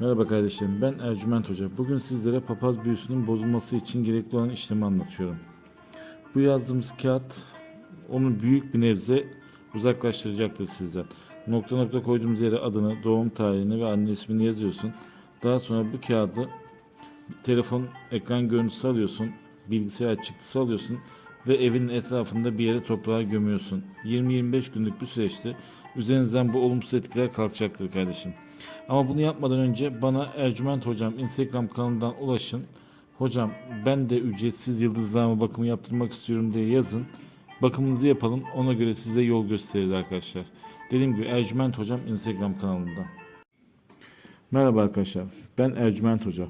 Merhaba kardeşlerim, ben Ercüment Hoca. Bugün sizlere papaz büyüsünün bozulması için gerekli olan işlemi anlatıyorum. Bu yazdığımız kağıt onu büyük bir nebze uzaklaştıracaktır sizden. Nokta nokta koyduğumuz yere adını, doğum tarihini ve anne ismini yazıyorsun. Daha sonra bu kağıdı telefon ekran görüntüsü alıyorsun, bilgisayar çıktısı alıyorsun ve evin etrafında bir yere toprağa gömüyorsun. 20-25 günlük bir süreçte üzerinizden bu olumsuz etkiler kalkacaktır kardeşim. Ama bunu yapmadan önce bana Ercüment Hocam Instagram kanalından ulaşın. Hocam ben de ücretsiz yıldızlama bakımı yaptırmak istiyorum diye yazın. Bakımınızı yapalım. Ona göre size yol gösteririz arkadaşlar. Dediğim gibi Ercüment Hocam Instagram kanalında. Merhaba arkadaşlar. Ben Ercüment Hoca.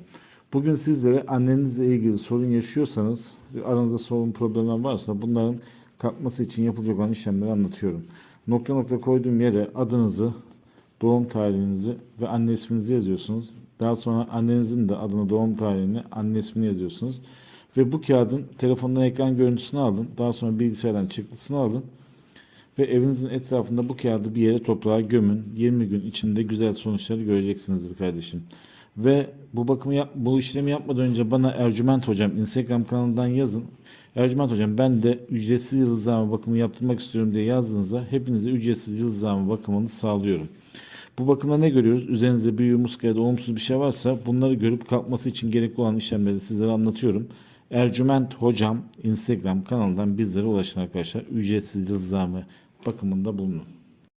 Bugün sizlere annenizle ilgili sorun yaşıyorsanız, aranızda sorun problemler varsa bunların kalkması için yapılacak olan işlemleri anlatıyorum. Nokta nokta koyduğum yere adınızı, doğum tarihinizi ve anne isminizi yazıyorsunuz. Daha sonra annenizin de adını, doğum tarihini, anne ismini yazıyorsunuz. Ve bu kağıdın telefondan ekran görüntüsünü alın. Daha sonra bilgisayardan çıktısını alın. Ve evinizin etrafında bu kağıdı bir yere toprağa gömün. 20 gün içinde güzel sonuçları göreceksinizdir kardeşim. Ve bu bakımı yap, bu işlemi yapmadan önce bana Ercüment Hocam Instagram kanalından yazın. Ercüment Hocam ben de ücretsiz yıldızlama bakımı yaptırmak istiyorum diye yazdığınızda hepinize ücretsiz yıldızlama bakımını sağlıyorum. Bu bakımda ne görüyoruz? Üzerinizde büyü, muska ya da olumsuz bir şey varsa bunları görüp kalkması için gerekli olan işlemleri sizlere anlatıyorum. Ercüment Hocam Instagram kanalından bizlere ulaşın arkadaşlar. Ücretsiz yıldızlama bakımında bulunun.